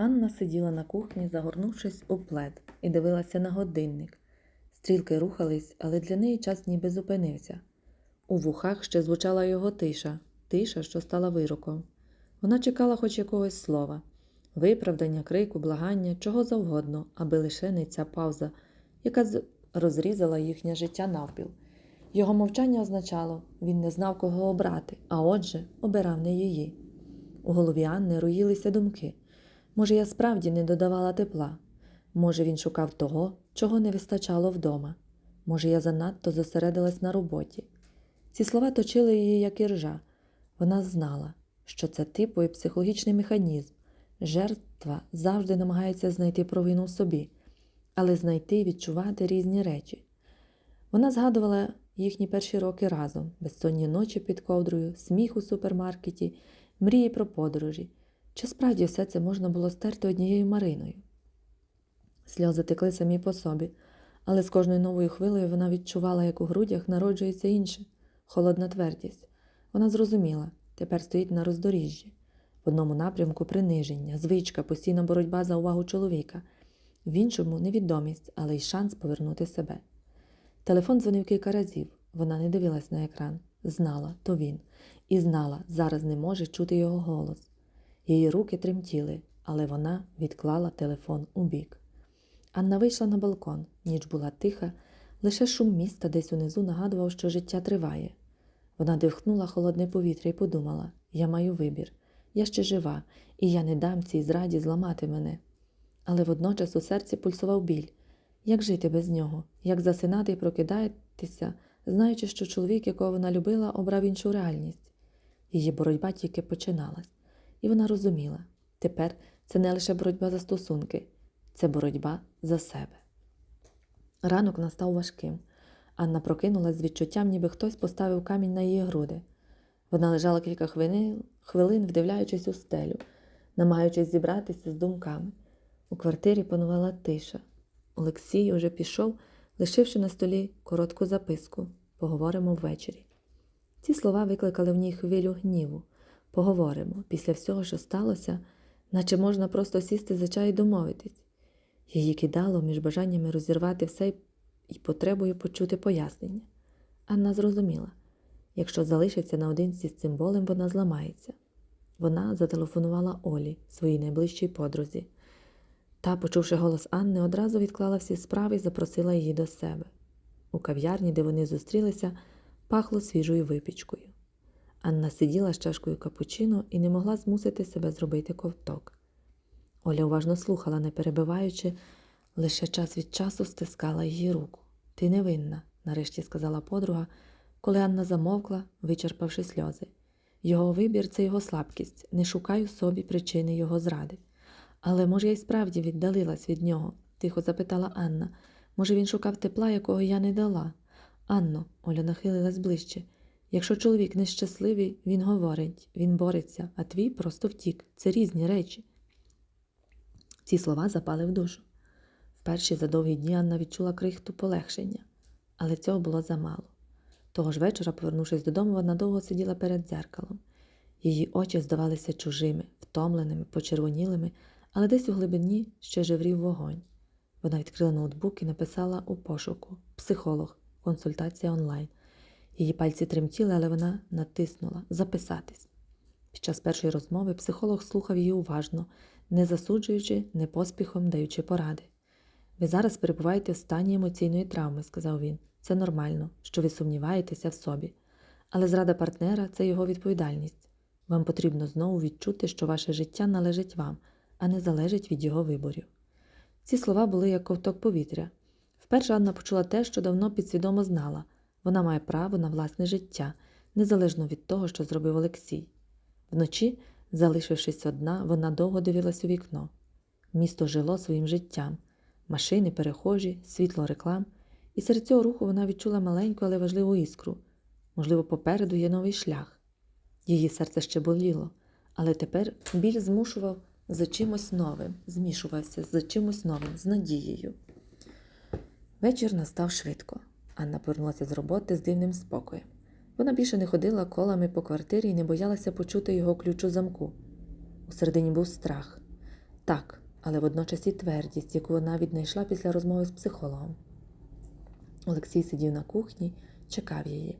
Анна сиділа на кухні, загорнувшись у плед, і дивилася на годинник. Стрілки рухались, але для неї час ніби зупинився. У вухах ще звучала його тиша, тиша, що стала вироком. Вона чекала хоч якогось слова, виправдання, крику, благання, чого завгодно, аби лише не ця пауза, яка розрізала їхнє життя навпіл. Його мовчання означало, він не знав, кого обрати, а отже, обирав не її. У голові Анни роїлися думки. Може, я справді не додавала тепла. Може, він шукав того, чого не вистачало вдома. Може, я занадто зосередилась на роботі. Ці слова точили її, як іржа. Вона знала, що це типовий психологічний механізм. Жертва завжди намагається знайти провину в собі, але знайти і відчувати різні речі. Вона згадувала їхні перші роки разом, безсонні ночі під ковдрою, сміх у супермаркеті, мрії про подорожі. Чи справді все це можна було стерти однією Мариною? Сльози текли самі по собі, але з кожною новою хвилею вона відчувала, як у грудях народжується інше холодна твердість. Вона зрозуміла, тепер стоїть на роздоріжжі. В одному напрямку приниження, звичка, постійна боротьба за увагу чоловіка, в іншому невідомість, але й шанс повернути себе. Телефон дзвонив кілька разів. Вона не дивилась на екран, знала, то він, і знала, зараз не може чути його голос. Її руки тремтіли, але вона відклала телефон у бік. Анна вийшла на балкон, ніч була тиха, лише шум міста десь унизу нагадував, що життя триває. Вона дихнула холодне повітря і подумала: я маю вибір, я ще жива, і я не дам цій зраді зламати мене. Але водночас у серці пульсував біль. Як жити без нього, як засинати і прокидатися, знаючи, що чоловік, якого вона любила, обрав іншу реальність. Її боротьба тільки починалась, і вона розуміла тепер це не лише боротьба за стосунки, це боротьба за себе. Ранок настав важким. Анна прокинулась з відчуттям, ніби хтось поставив камінь на її груди. Вона лежала кілька хвилин, вдивляючись у стелю, намагаючись зібратися з думками. У квартирі панувала тиша. Олексій уже пішов, лишивши на столі коротку записку Поговоримо ввечері. Ці слова викликали в ній хвилю гніву. Поговоримо після всього, що сталося, наче можна просто сісти за чай і домовитись. Її кидало між бажаннями розірвати все і потребою почути пояснення. Анна зрозуміла якщо залишиться наодинці з цим болем, вона зламається. Вона зателефонувала Олі, своїй найближчій подрузі. Та, почувши голос Анни, одразу відклала всі справи і запросила її до себе. У кав'ярні, де вони зустрілися, пахло свіжою випічкою. Анна сиділа з чашкою капучино і не могла змусити себе зробити ковток. Оля уважно слухала, не перебиваючи, лише час від часу стискала її руку. Ти не винна, нарешті сказала подруга, коли Анна замовкла, вичерпавши сльози. Його вибір це його слабкість, не шукай у собі причини його зради. Але, може, я й справді віддалилась від нього, тихо запитала Анна. Може, він шукав тепла, якого я не дала. Анно, Оля нахилилась ближче. Якщо чоловік нещасливий, він говорить, він бореться, а твій просто втік. Це різні речі. Ці слова запали в душу. Вперше за довгі дні Анна відчула крихту полегшення, але цього було замало. Того ж вечора, повернувшись додому, вона довго сиділа перед дзеркалом. Її очі здавалися чужими, втомленими, почервонілими, але десь у глибині ще жеврів вогонь. Вона відкрила ноутбук і написала у пошуку Психолог, консультація онлайн. Її пальці тремтіли, але вона натиснула Записатись. Під час першої розмови психолог слухав її уважно, не засуджуючи, не поспіхом даючи поради. Ви зараз перебуваєте в стані емоційної травми, сказав він. Це нормально, що ви сумніваєтеся в собі. Але зрада партнера це його відповідальність. Вам потрібно знову відчути, що ваше життя належить вам, а не залежить від його виборів. Ці слова були як ковток повітря. Вперше Анна почула те, що давно підсвідомо знала вона має право на власне життя, незалежно від того, що зробив Олексій. Вночі, залишившись одна, вона довго дивилась у вікно. Місто жило своїм життям машини, перехожі, світло реклам, і серед цього руху вона відчула маленьку, але важливу іскру. Можливо, попереду є новий шлях. Її серце ще боліло, але тепер біль змушував за чимось новим, змішувався з чимось новим, з надією. Вечір настав швидко. Анна повернулася з роботи з дивним спокоєм. Вона більше не ходила колами по квартирі і не боялася почути його ключ у замку. У середині був страх. Так, але водночас і твердість, яку вона віднайшла після розмови з психологом. Олексій сидів на кухні, чекав її.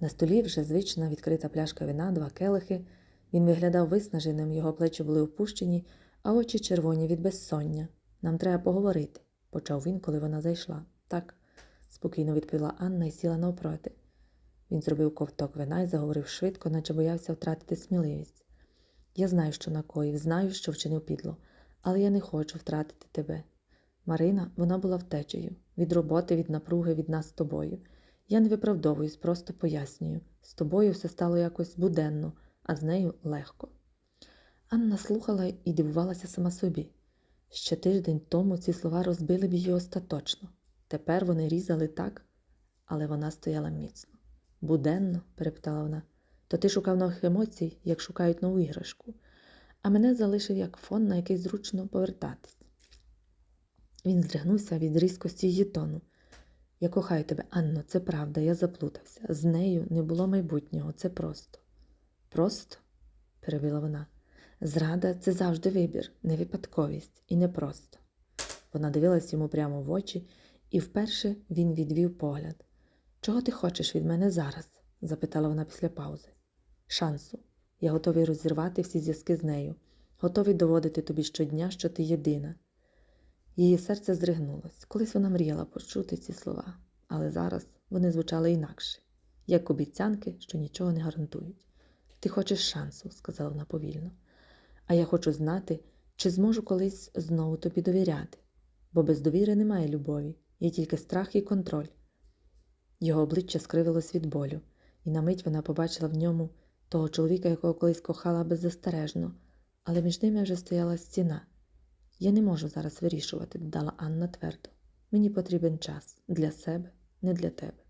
На столі вже звична відкрита пляшка вина, два келихи. Він виглядав виснаженим, його плечі були опущені, а очі червоні від безсоння. Нам треба поговорити, почав він, коли вона зайшла. Так, спокійно відповіла Анна і сіла навпроти. Він зробив ковток вина і заговорив швидко, наче боявся втратити сміливість. Я знаю, що накоїв, знаю, що вчинив підло, але я не хочу втратити тебе. Марина, вона була втечею від роботи, від напруги, від нас з тобою. Я не виправдовуюсь, просто пояснюю. З тобою все стало якось буденно, а з нею легко. Анна слухала і дивувалася сама собі. Ще тиждень тому ці слова розбили б її остаточно. Тепер вони різали так, але вона стояла міцно. Буденно, перепитала вона, то ти шукав нових емоцій, як шукають нову іграшку, а мене залишив як фон, на який зручно повертатись. Він здригнувся від різкості її тону. Я кохаю тебе, Анно, це правда, я заплутався. З нею не було майбутнього, це просто. Просто? перебила вона. Зрада це завжди вибір, не випадковість і не просто. Вона дивилась йому прямо в очі, і вперше він відвів погляд. Чого ти хочеш від мене зараз? запитала вона після паузи. Шансу. Я готовий розірвати всі зв'язки з нею, готовий доводити тобі щодня, що ти єдина. Її серце здригнулось. Колись вона мріяла почути ці слова, але зараз вони звучали інакше, як обіцянки, що нічого не гарантують. Ти хочеш шансу, сказала вона повільно, а я хочу знати, чи зможу колись знову тобі довіряти, бо без довіри немає любові, є тільки страх і контроль. Його обличчя скривилось від болю, і на мить вона побачила в ньому того чоловіка, якого колись кохала беззастережно, але між ними вже стояла стіна. Я не можу зараз вирішувати, додала Анна твердо. Мені потрібен час для себе, не для тебе.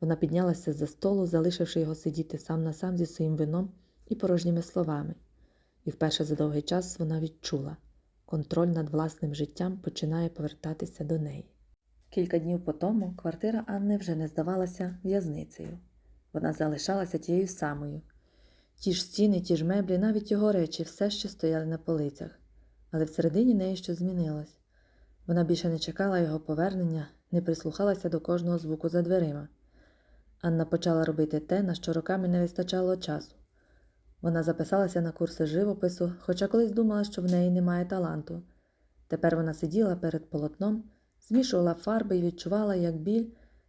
Вона піднялася за столу, залишивши його сидіти сам на сам зі своїм вином і порожніми словами, і вперше за довгий час вона відчула контроль над власним життям починає повертатися до неї. Кілька днів по тому квартира Анни вже не здавалася в'язницею. Вона залишалася тією самою. Ті ж стіни, ті ж меблі, навіть його речі все ще стояли на полицях але всередині неї щось змінилось. Вона більше не чекала його повернення, не прислухалася до кожного звуку за дверима. Анна почала робити те, на що роками не вистачало часу. Вона записалася на курси живопису, хоча колись думала, що в неї немає таланту. Тепер вона сиділа перед полотном, змішувала фарби і відчувала, як біль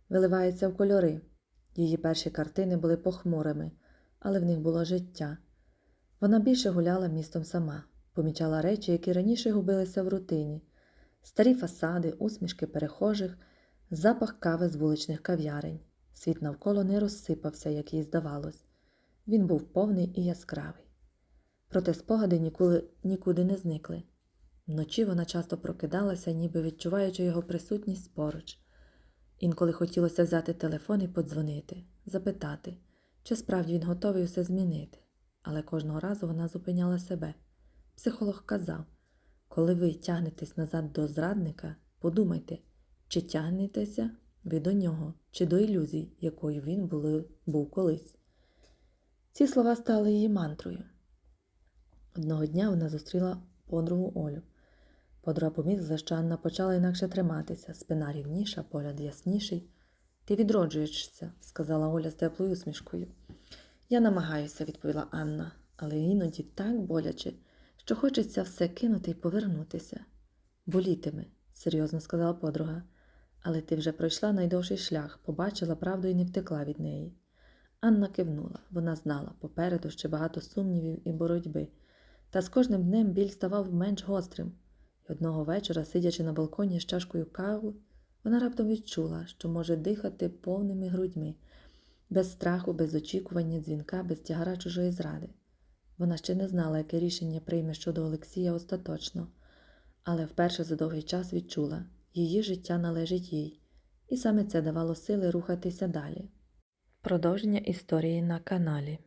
виливається в кольори. Її перші картини були похмурими, але в них було життя. Вона більше гуляла містом сама помічала речі, які раніше губилися в рутині, старі фасади, усмішки перехожих, запах кави з вуличних кав'ярень. Світ навколо не розсипався, як їй здавалось. Він був повний і яскравий. Проте спогади ніколи, нікуди не зникли. Вночі вона часто прокидалася, ніби відчуваючи його присутність поруч. Інколи хотілося взяти телефон і подзвонити, запитати, чи справді він готовий усе змінити, але кожного разу вона зупиняла себе. Психолог казав, коли ви тягнетесь назад до зрадника, подумайте, чи тягнетеся ви до нього, чи до ілюзій, якою він були, був колись. Ці слова стали її мантрою. Одного дня вона зустріла подругу Олю. Подруга помітила, що Анна почала інакше триматися, спина рівніша, погляд ясніший. Ти відроджуєшся, сказала Оля з теплою усмішкою. Я намагаюся, відповіла Анна, але іноді так боляче що хочеться все кинути і повернутися. Болітиме, серйозно сказала подруга, але ти вже пройшла найдовший шлях, побачила правду і не втекла від неї. Анна кивнула, вона знала попереду ще багато сумнівів і боротьби, та з кожним днем біль ставав менш гострим, одного вечора, сидячи на балконі з чашкою кави, вона раптом відчула, що може дихати повними грудьми, без страху, без очікування дзвінка, без тягара чужої зради. Вона ще не знала, яке рішення прийме щодо Олексія остаточно, але вперше за довгий час відчула, її життя належить їй, і саме це давало сили рухатися далі. Продовження історії на каналі.